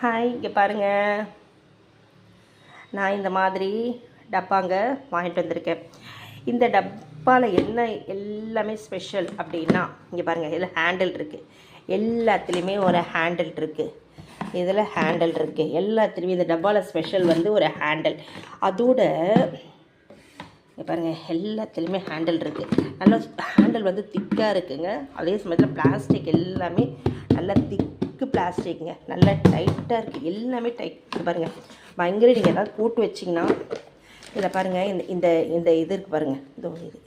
Hi இங்கே பாருங்கள் நான் இந்த மாதிரி டப்பாங்க வாங்கிட்டு வந்திருக்கேன். இந்த டப்பாவில் என்ன எல்லாமே ஸ்பெஷல் அப்படின்னா இங்கே பாருங்கள் இதில் ஹேண்டில் இருக்குது எல்லாத்துலேயுமே ஒரு ஹேண்டில் இருக்குது இதில் ஹேண்டில் இருக்குது எல்லாத்துலேயுமே இந்த டப்பாவில் ஸ்பெஷல் வந்து ஒரு ஹேண்டில் அதோட இங்கே பாருங்க எல்லாத்துலேயுமே ஹேண்டில் இருக்குது நல்லா ஹேண்டில் வந்து திக்காக இருக்குங்க. அதே சமயத்தில் பிளாஸ்டிக் எல்லாமே நல்லா திக் திக்கு பிளாஸ்டிக்குங்க நல்லா டைட்டாக இருக்குது எல்லாமே டைட் பாருங்கள் பயங்கர நீங்கள் ஏதாவது போட்டு வச்சிங்கன்னா இதை பாருங்கள் இந்த இந்த இந்த இது இருக்குது பாருங்கள் இதோ இது.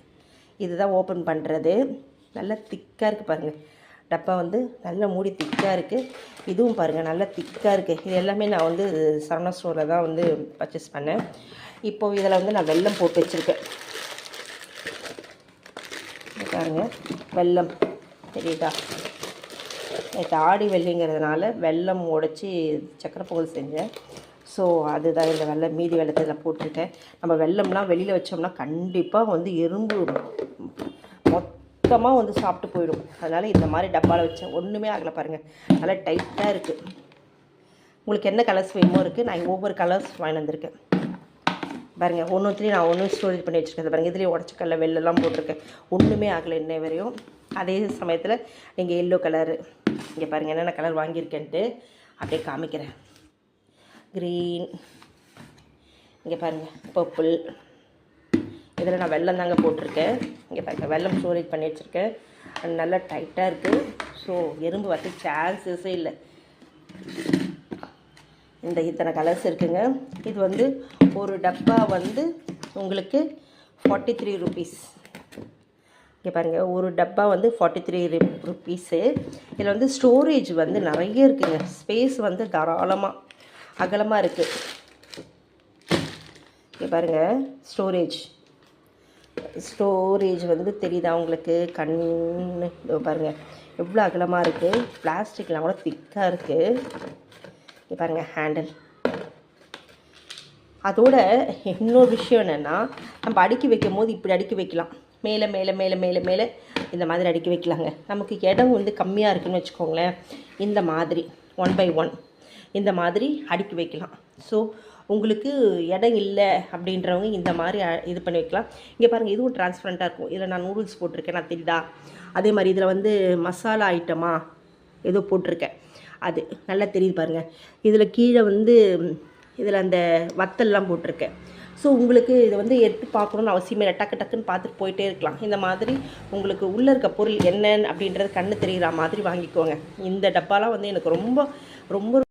இதுதான் ஓப்பன் பண்ணுறது நல்லா திக்காக இருக்குது பாருங்கள் டப்பா வந்து நல்ல மூடி திக்காக இருக்குது இதுவும் பாருங்கள் நல்லா திக்காக இருக்குது இது எல்லாமே நான் வந்து சரவணா ஸ்டோரில் தான் வந்து பர்ச்சேஸ் பண்ணேன். இப்போது இதில் வந்து நான் வெல்லம் போட்டு வச்சுருக்கேன். பாருங்கள் வெள்ளம் வெல்லம். தெரியுதா? நேற்று ஆடி வெள்ளிங்கிறதுனால வெள்ளம் உடச்சி சக்கரை பொங்கல் செஞ்சேன். ஸோ அதுதான் இந்த வெள்ளம் மீதி வெள்ளத்தை இதில் போட்டிருக்கேன் நம்ம வெள்ளம்லாம் வெளியில் வச்சோம்னா கண்டிப்பாக வந்து எறும்பு மொத்தமாக வந்து சாப்பிட்டு போயிடும். அதனால் இந்த மாதிரி டப்பாவில் வச்சேன். ஒன்றுமே ஆகலை பாருங்கள் நல்லா டைட்டாக இருக்குது உங்களுக்கு என்ன கலர்ஸ் வேணுமோ இருக்குது நான் ஒவ்வொரு கலர்ஸ் வாங்கி வந்திருக்கேன். பாருங்கள் ஒன்றுத்துலேயும் நான் ஒன்றும் ஸ்டோரேஜ் பண்ணி வச்சுருக்கேன். பாருங்கள் இதுலேயும் உடச்சக்கல்ல வெள்ளெல்லாம் போட்டிருக்கேன். ஒன்றுமே ஆகலை இன்னை வரையும். அதே சமயத்தில் நீங்கள் எல்லோ கலரு இங்கே பாருங்கள் என்னென்ன கலர் வாங்கியிருக்கேன்ட்டு அப்படியே காமிக்கிறேன். க்ரீன் இங்கே பாருங்கள் பர்பிள் இதில் நான் வெள்ளம் தாங்க போட்டிருக்கேன். இங்கே பாருங்கள் வெள்ளம் ஸ்டோரேஜ் பண்ணி வச்சுருக்கேன். நல்லா டைட்டாக இருக்குது ஸோ எறும்பு வரது சான்சஸே இல்லை. இந்த இத்தனை கலர்ஸ் இருக்குங்க. இது வந்து ஒரு டப்பா வந்து உங்களுக்கு ஃபார்ட்டி த்ரீ ருபீஸ் இங்கே பாருங்கள் ஒரு டப்பா வந்து ஃபார்ட்டி த்ரீ ருப்பீஸு இதில் வந்து ஸ்டோரேஜ் வந்து நிறைய இருக்குதுங்க ஸ்பேஸ் வந்து தாராளமாக அகலமாக இருக்குது இங்கே பாருங்கள் ஸ்டோரேஜ் ஸ்டோரேஜ் வந்து தெரியுதா உங்களுக்கு? கண் இதோ பாருங்கள் எவ்வளோ அகலமாக இருக்குது பிளாஸ்டிக்லாம் கூட திக்காக இருக்குது இங்கே பாருங்கள் ஹேண்டில் அதோட இன்னொரு விஷயம் என்னென்னா நம்ம அடுக்கி வைக்கும் போது இப்படி அடுக்கி வைக்கலாம். மேலே மேலே மேலே மேலே மேலே இந்த மாதிரி அடுக்கி வைக்கலாங்க. நமக்கு இடம் வந்து கம்மியாக இருக்குன்னு வச்சுக்கோங்களேன். இந்த மாதிரி ஒன் பை ஒன் இந்த மாதிரி அடுக்கி வைக்கலாம். ஸோ உங்களுக்கு இடம் இல்லை அப்படின்றவங்க இந்த மாதிரி இது பண்ணி வைக்கலாம். இங்கே பாருங்கள் இதுவும் டிரான்ஸ்பரண்ட்டாக இருக்கும். இதில் நான் நூடுல்ஸ் போட்டிருக்கேன் நான் தெரியுதா? அதே மாதிரி இதில் வந்து மசாலா ஐட்டமா ஏதோ போட்டிருக்கேன். அது நல்லா தெரியுது பாருங்கள் இதில் கீழே வந்து இதில் அந்த வத்தல்லாம் போட்டிருக்கேன். ஸோ உங்களுக்கு இதை வந்து எடுத்து பார்க்கணுன்னு அவசியமே இல்லை. டக்கு டக்குன்னு பார்த்துட்டு போயிட்டே இருக்கலாம். இந்த மாதிரி உங்களுக்கு உள்ளே இருக்க பொருள் என்னன்னு அப்படின்றது கண்ணு தெரிகிற மாதிரி வாங்கிக்கோங்க. இந்த டப்பாலாம் வந்து எனக்கு ரொம்ப ரொம்ப